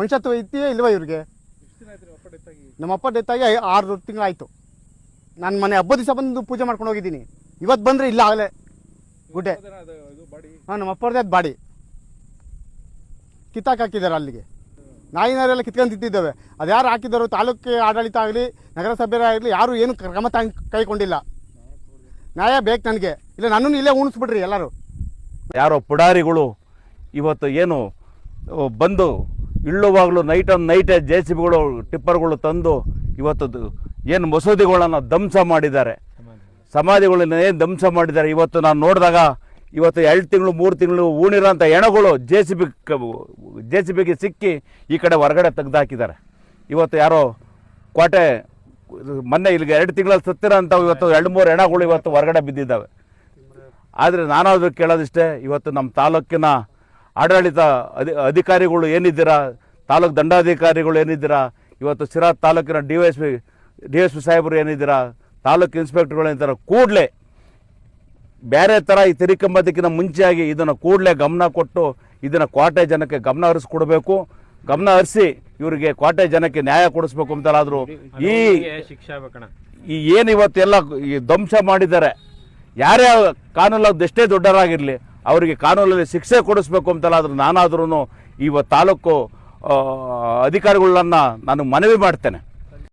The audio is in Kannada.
ಮನುಷ್ಯತ್ವ ಐತಿ ಇಲ್ವಾ ಇವ್ರಿಗೆ? ನಮ್ಮ ಅಪ್ಪ ಡೆತ್ ಆಗಿ ಆರು ತಿಂಗಳಾಯ್ತು. ನಾನು ಮನೆ ಹಬ್ಬದ ದಿವಸ ಬಂದು ಪೂಜೆ ಮಾಡ್ಕೊಂಡು ಹೋಗಿದ್ದೀನಿ. ಇವತ್ತು ಬಂದರೆ ಇಲ್ಲ ಆಗಲೇ. ಗುಡ್ಡೆ. ಹಾಂ, ನಮ್ಮ ಅಪ್ಪರದೇ ಅದು ಬಾಡಿ. ಕಿತ್ತಾಕ್ ಹಾಕಿದ್ದಾರೆ ಅಲ್ಲಿಗೆ. ನಾಯಿನಾರೆಲ್ಲ ಕಿತ್ಕೊಂಡು ತಿಂತಿದ್ದೇವೆ. ಅದು ಯಾರು ಹಾಕಿದ್ದಾರೋ ತಾಲೂಕು ಆಡಳಿತ ಆಗಲಿ, ನಗರಸಭೆ ಆಗಲಿ, ಯಾರು ಏನು ಕ್ರಮ ತ ಕೈಗೊಂಡಿಲ್ಲ. ನ್ಯಾಯ ಬೇಕು ನನಗೆ. ಇಲ್ಲ, ನನ್ನನ್ನು ಇಲ್ಲೇ ಉಣಿಸ್ಬಿಡ್ರಿ ಎಲ್ಲರೂ. ಯಾರೋ ಪುಡಾರಿಗಳು ಇವತ್ತು ಏನು ಬಂದು ಇಳ್ಳುವಾಗಲೂ ನೈಟ್ ಆನ್ ನೈಟೇ ಜೆ ಸಿ ಬಿಗಳು ಟಿಪ್ಪರ್ಗಳು ತಂದು ಇವತ್ತು ಏನು ಮಸೂದಿಗಳನ್ನು ಧ್ವಂಸ ಮಾಡಿದ್ದಾರೆ. ಸಮಾಧಿಗಳನ್ನ ಏನು ಧ್ವಂಸ ಮಾಡಿದ್ದಾರೆ? ಇವತ್ತು ನಾನು ನೋಡಿದಾಗ ಇವತ್ತು ಎರಡು ತಿಂಗಳು, ಮೂರು ತಿಂಗಳು ಊಣಿರೋಂಥ ಹೆಣಗಳು J C B J C ಬಿಗೆ ಸಿಕ್ಕಿ ಈ ಕಡೆ ಹೊರಗಡೆ ತೆಗೆದಾಕಿದ್ದಾರೆ. ಇವತ್ತು ಯಾರೋ ಕೋಟೆ, ಮೊನ್ನೆ ಇಲ್ಲಿಗೆ ಎರಡು ತಿಂಗಳಲ್ಲಿ ಸತ್ತಿರೋಂಥ ಇವತ್ತು ಎರಡು, ಮೂರು ಹೆಣಗಳು ಇವತ್ತು ಹೊರಗಡೆ ಬಿದ್ದಿದ್ದಾವೆ. ಆದರೆ ನಾನಾದರೂ ಕೇಳೋದಿಷ್ಟೇ, ಇವತ್ತು ನಮ್ಮ ತಾಲೂಕಿನ ಆಡಳಿತ ಅಧಿ, ಅಧಿಕಾರಿಗಳು ಏನಿದ್ದೀರಾ? ತಾಲೂಕು ದಂಡಾಧಿಕಾರಿಗಳು ಏನಿದ್ದೀರಾ? ಇವತ್ತು ಸಿರಾ ತಾಲೂಕಿನ D S P, D S P ಸಾಹೇಬರು ಏನಿದ್ದೀರಾ? ತಾಲೂಕು ಇನ್ಸ್ಪೆಕ್ಟರ್ಗಳು ಏನಿದ್ದಾರೆ? ಕೂಡಲೇ ಬೇರೆ ಥರ ಈ ತಿರಿಕಂಬದಕ್ಕಿಂತ ಮುಂಚೆಯಾಗಿ ಇದನ್ನು ಕೂಡಲೇ ಗಮನ ಕೊಟ್ಟು ಇದನ್ನು ಕ್ವಾಟೆ ಜನಕ್ಕೆ ಗಮನ ಹರಿಸ್ಕೊಡ್ಬೇಕು. ಗಮನ ಹರಿಸಿ ಇವರಿಗೆ ಕ್ವಾಟೆ ಜನಕ್ಕೆ ನ್ಯಾಯ ಕೊಡಿಸ್ಬೇಕು ಅಂತಲಾದರೂ ಈ ಈ ಏನು ಇವತ್ತೆಲ್ಲ ಈ ಧ್ವಂಸ ಮಾಡಿದ್ದಾರೆ. ಯಾರೇ ಅದು ಎಷ್ಟೇ ದೊಡ್ಡರಾಗಿರಲಿ ಅವರಿಗೆ ಕಾನೂನಲ್ಲಿ ಶಿಕ್ಷೆ ಕೊಡಿಸ್ಬೇಕು ಅಂತಲಾದರೂ ನಾನಾದ್ರೂ ಇವ ತಾಲೂಕು ಅಧಿಕಾರಿಗಳನ್ನ ನಾನು ಮನವಿ ಮಾಡ್ತೇನೆ.